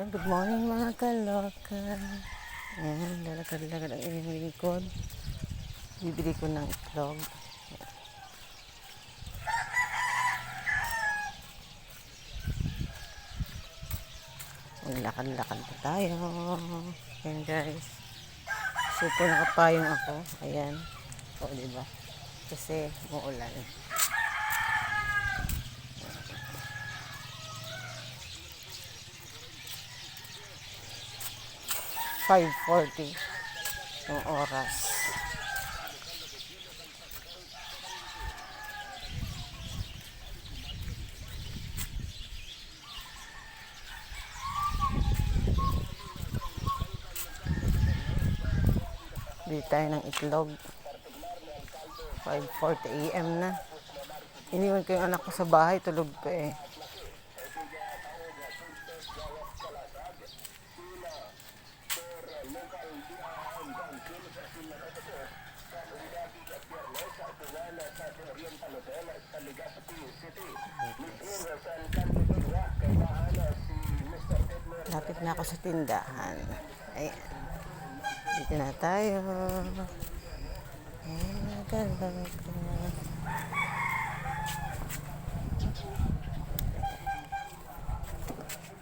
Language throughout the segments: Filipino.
Good morning mga kaloka. Ayan, lalakad-lakad ang inyong lingkod. Bibili ko ng itlog. Maglakad-lakad pa tayo. Ayan guys. Super nakapayong ako. Ayan. O, diba? Kasi muulan. Five forty yung oras. Bili tayo ng itlog. 5.40 a.m. na. Iniwan ko yung anak ko sa bahay, tulog pa eh. Lapit na ako sa tindahan. Ayan. Dito na tayo. Ayan, ganda.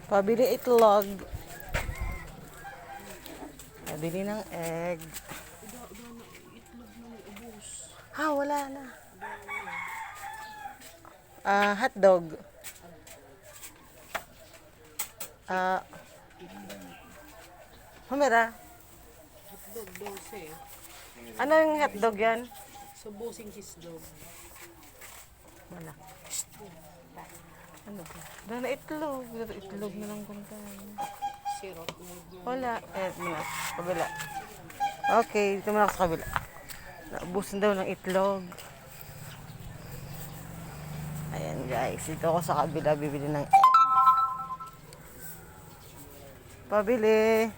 Pabili itlog. Pabili ng egg. Ha, wala na. Ah, hotdog. Ah, Humira. Hotdog, 12. Ano yung hotdog yan? So, busing cheesedog. Wala. Ano ba? Dala itlog. Itlog na lang kung tayo. Syrup. Wala. Eh, muna. Kabila. Okay, dito muna ako sa kabila. Naubusan daw ng itlog. Ayan guys, dito ako sa kabila bibili ng egg. Pabili.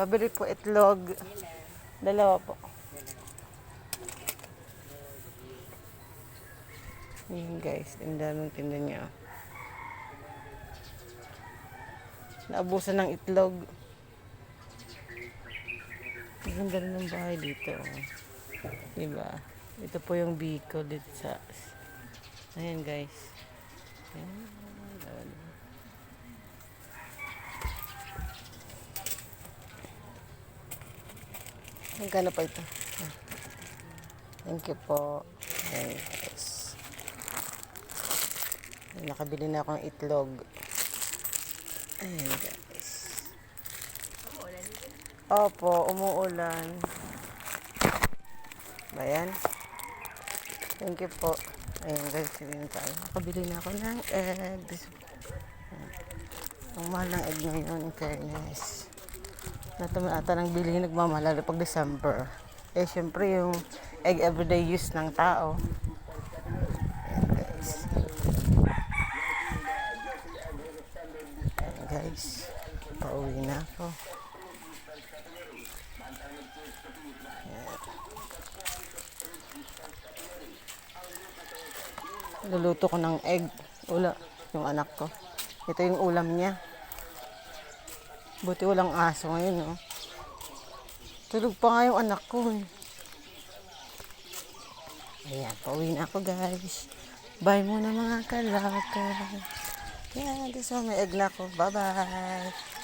Pabili po itlog. Dalawa po. Ayan guys, tinda ng tinda niya. Naubusan ng itlog. Ang ganda rin ng bahay dito. Oh. Diba? Ito po yung Bicol dito sa... Ayan guys. Ayan. Magkano pa ito? Thank you po. Ayan guys. Nakabili na ako ng itlog. Ayan guys. Opo, umuulan. Bayan. Thank you po. Ayan guys, na tayo. Nakabili na ako ng eggs. Ang mahal ng egg ngayon, in fairness. Natama ata ng bili nagmamahal lalo pag December. Eh, syempre yung egg everyday use ng tao. Ayan guys. Ayan guys. Pauwi na ako. Luluto ko ng egg. Ula, yung anak ko. Ito yung ulam niya. Buti walang aso ngayon, no? Tulog pa nga yung anak ko, eh. Ayan, pauwi na ako, guys. Bye muna mga kalaka. Yan, this one, may egg na ako. Bye-bye.